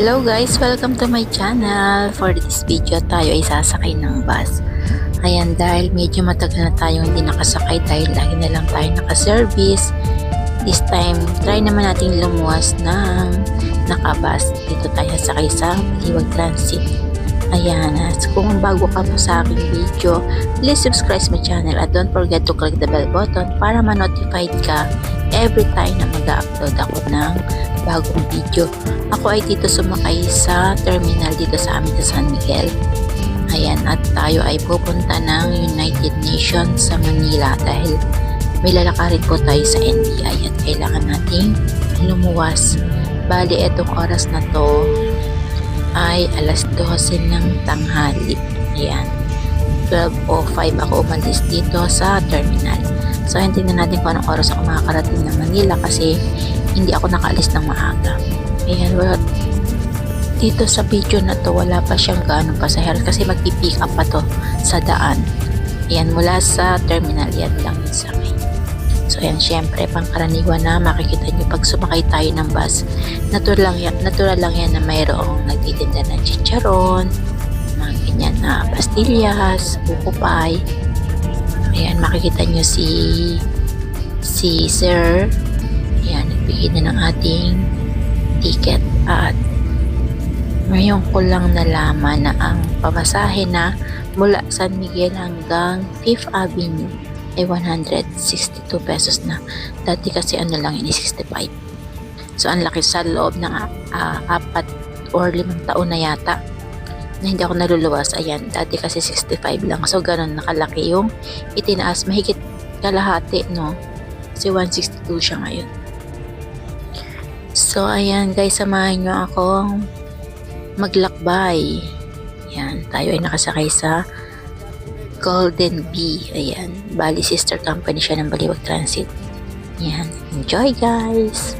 Hello guys! Welcome to my channel. For this video, tayo ay sasakay ng bus. Ayan, dahil medyo matagal na tayong hindi nakasakay dahil lagi na lang tayo nakaservice. This time, try naman natin lumuwas ng nakabus. Dito tayo sakay sa Maliwag Transit. Ayan, at kung bago ka po sa aking video, please subscribe my channel at don't forget to click the bell button para ma-notified ka every time na mag-upload ako ng bagong video. Ako ay dito sumakay sa terminal dito sa amin sa San Miguel. Ayan, at tayo ay pupunta ng United Nations sa Manila dahil may lalakarin po tayo sa NBI at kailangan nating lumuwas. Bali, etong oras na to ay alas 12 ng tanghali. Ayan. 12.05 ako umalis dito sa terminal. So, ayan, tingnan natin kung anong oras ako makakarating ng Manila kasi hindi ako nakaalis ng maaga. Ayan, wala, dito sa video na to, wala pa siyang ganong pasahero kasi magpipick up pa to sa daan. Ayan, mula sa terminal, yan lang yung sakay. So, ayan, syempre, pangkaraniwan na makikita nyo pag sumakay tayo ng bus. Natural lang yan, natural lang yan na mayroong nagtitinda ng chicharon, mga ganyan na pastillas, pie. Ayan, makikita nyo si si Sir. Nagbigay na ng ating ticket at ngayon ko lang nalaman na ang pamasahe na mula San Miguel hanggang 5th Avenue ay 162 pesos na. Dati kasi ano lang yun, 65. So, ang laki sa loob ng ah, apat or limang taon na yata na hindi ako naluluwas. Ayan, dati kasi 65 lang. So, ganun nakalaki yung itinaas. Mahigit kalahati, no? Kasi 162 siya ngayon. So, ayan guys, samahan nyo akong maglakbay. Ayan, tayo ay nakasakay sa Golden Bee. Ayan, bali sister company siya ng Baliwag Transit. Ayan, enjoy guys!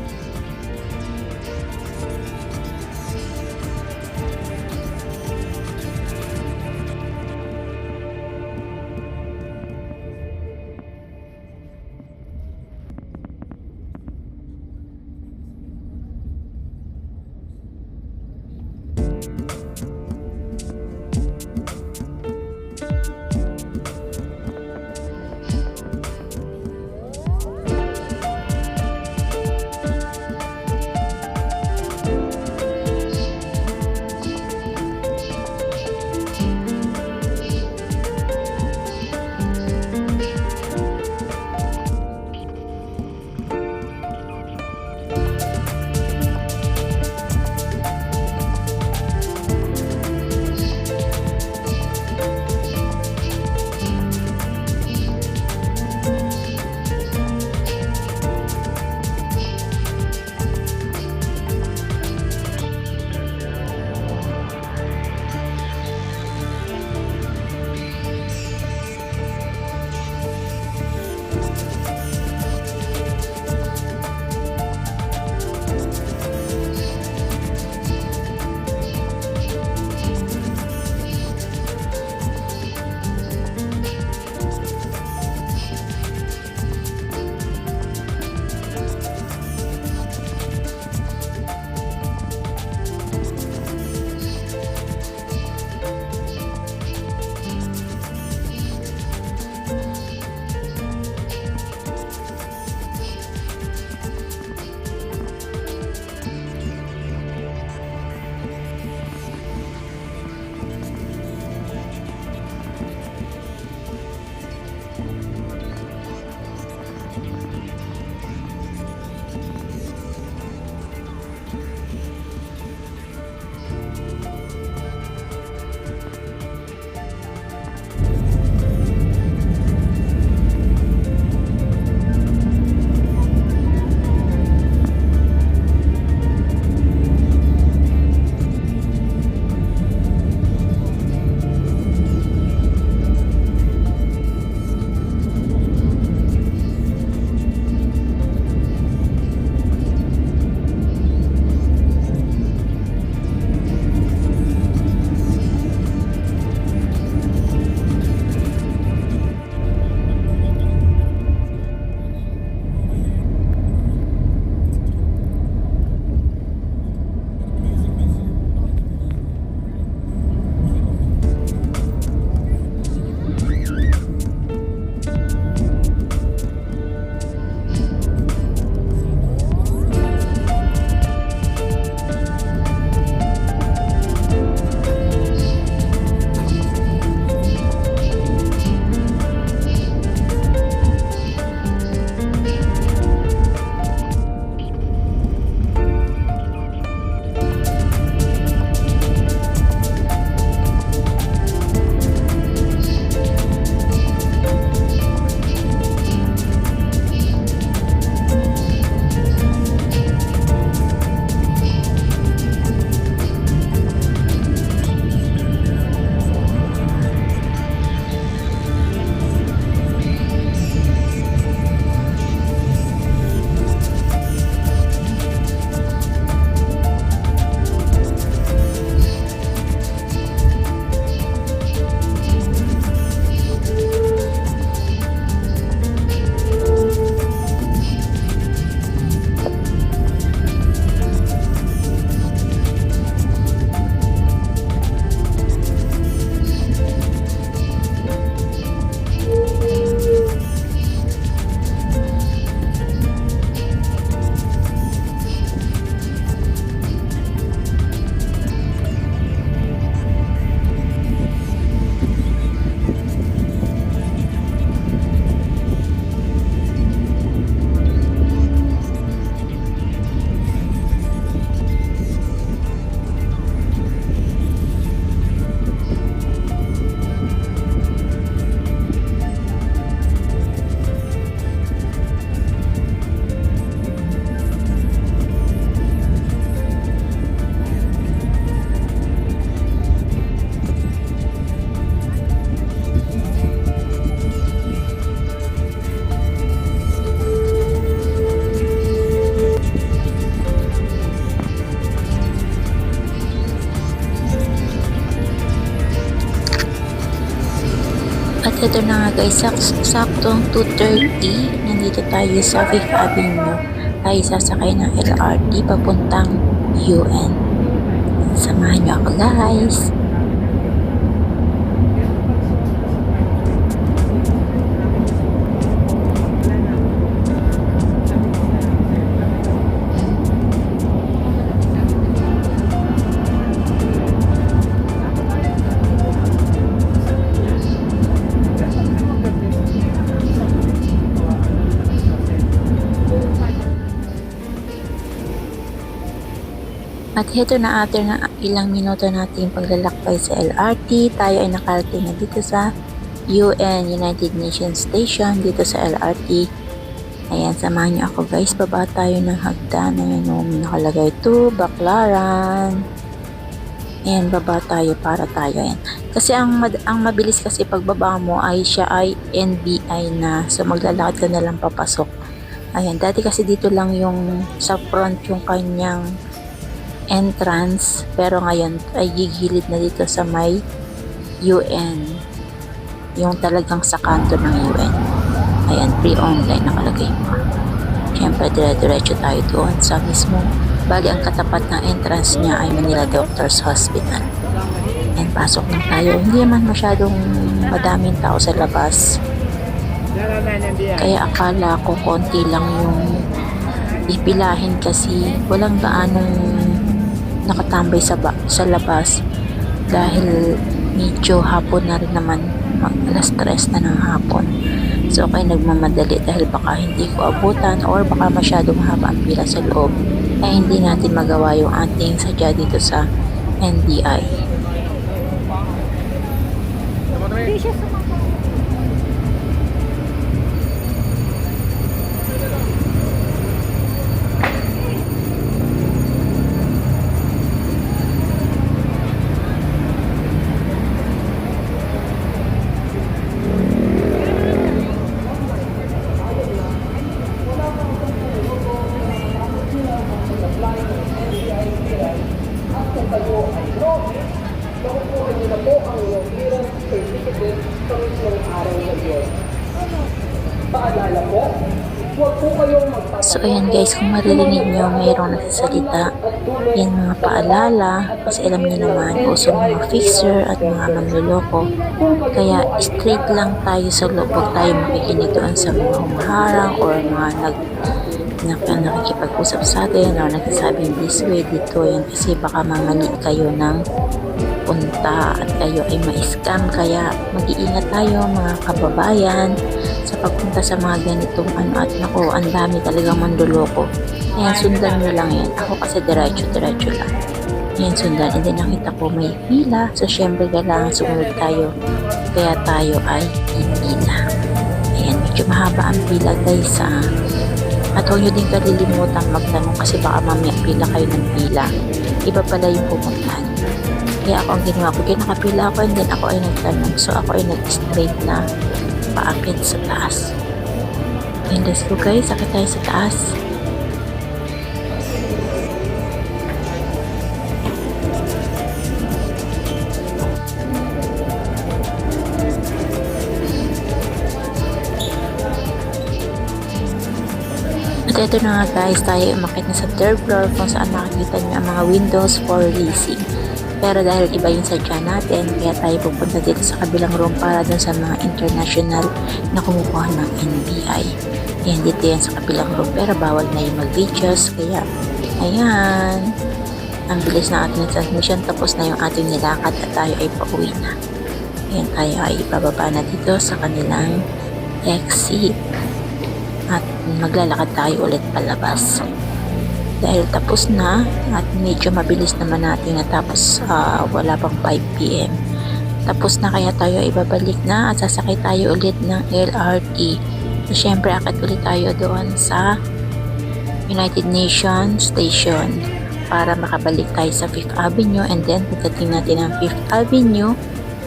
Nga guys, sak- saktong 2.30, nandito tayo sa 5th Avenue. Tayo sasakay ng LRT papuntang UN. Samahan niyo ako guys. At heto na after na ilang minuto nating paglalakbay sa LRT, tayo ay nakarating na dito sa UN United Nations Station dito sa LRT. Ayan, samahan niyo ako guys. Baba tayo ng hagdan. Ayan o, may nakalagay to, Baklaran. Ayan, baba tayo para tayo. Ayan. Kasi ang, ang mabilis kasi pagbaba mo ay siya ay NBI na. So maglalakad ka na lang papasok. Ayan, dati kasi dito lang yung sa front yung kanyang entrance pero ngayon ay gigilid na dito sa may UN yung talagang sa kanto ng UN ayan pre-online nakalagay mo. Syempre dire-diretso tayo doon sa mismo. Bali ang katapat ng entrance niya ay Manila Doctors Hospital. And pasok na tayo. Hindi naman masyadong madaming tao sa labas. Kaya akala ko konti lang yung ipilahin kasi walang gaanong nakatambay sa, ba- sa labas dahil medyo hapon na rin naman mag alas stress na ng hapon. So okay nagmamadali dahil baka hindi ko abutan or baka masyadong mahaba ang pila sa loob ay hindi natin magawa yung ating sadya dito sa NDI So ayan guys, kung maririnig nyo, mayroong nagsasalita. Yan mga paalala, kasi alam niyo naman, uso mga fixer at mga manluloko. Kaya straight lang tayo sa loob, huwag tayo makikinig doon sa mga humaharang or mga nag na nakikipag-usap sa atin or nagsasabing this way, dito yan kasi baka mamali kayo ng punta at kayo ay ma-scam. Kaya mag-iingat tayo mga kababayan sa pagpunta sa mga ganitong ano. At nako ang dami talagang manduloko. Ayan sundan nyo lang yan. Ako kasi diretso diretso lang. Ayan sundan. And then nakita ko may pila. So syempre kailangan sumunod tayo. Kaya tayo ay pipila ayan medyo mahaba ang pila guys ah. At huwag nyo din kalilimutan magtanong kasi baka mamaya pila kayo ng pila iba pala yung pupuntahan kaya ako ang ginawa ko, kaya nakapila ako and then ako ay nagtanong. So ako ay nag-straight na paakit sa taas. And let's go guys, akit tayo sa taas. At ito na nga guys, tayo umakit na sa third floor kung saan makikita niyo ang mga windows for leasing. Pero dahil iba yung sadya natin, kaya tayo pupunta dito sa kabilang room para dun sa mga international na kumukuha ng NBI. Ayan, dito yan sa kabilang room. Pero bawal na yung mag-videos. Kaya, ayan. Ang bilis na ating transmission. Tapos na yung ating nilakad at tayo ay pauwi na. Ayan, tayo ay ibababa na dito sa kanilang exit. Maglalakad tayo ulit palabas. Dahil tapos na at medyo mabilis naman natin natapos uh, wala pang 5pm tapos na kaya tayo ibabalik na at sasakay tayo ulit ng LRT so syempre akit ulit tayo doon sa United Nations Station para makabalik tayo sa 5th Avenue. And then pagdating natin ng 5th Avenue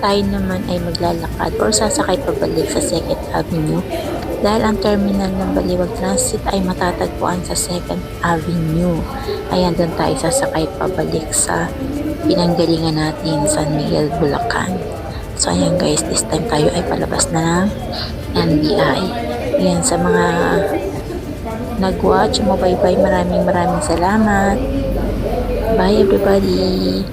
tayo naman ay maglalakad or sasakay pabalik sa 2nd Avenue dahil ang terminal ng Baliwag Transit ay matatagpuan sa 2nd Avenue. Ayan, doon tayo sasakay pabalik sa pinanggalingan natin San Miguel, Bulacan. So ayan guys, this time tayo ay palabas na ng NBI. Ayan sa mga nag-watch mo, bye bye, maraming maraming salamat. Bye everybody.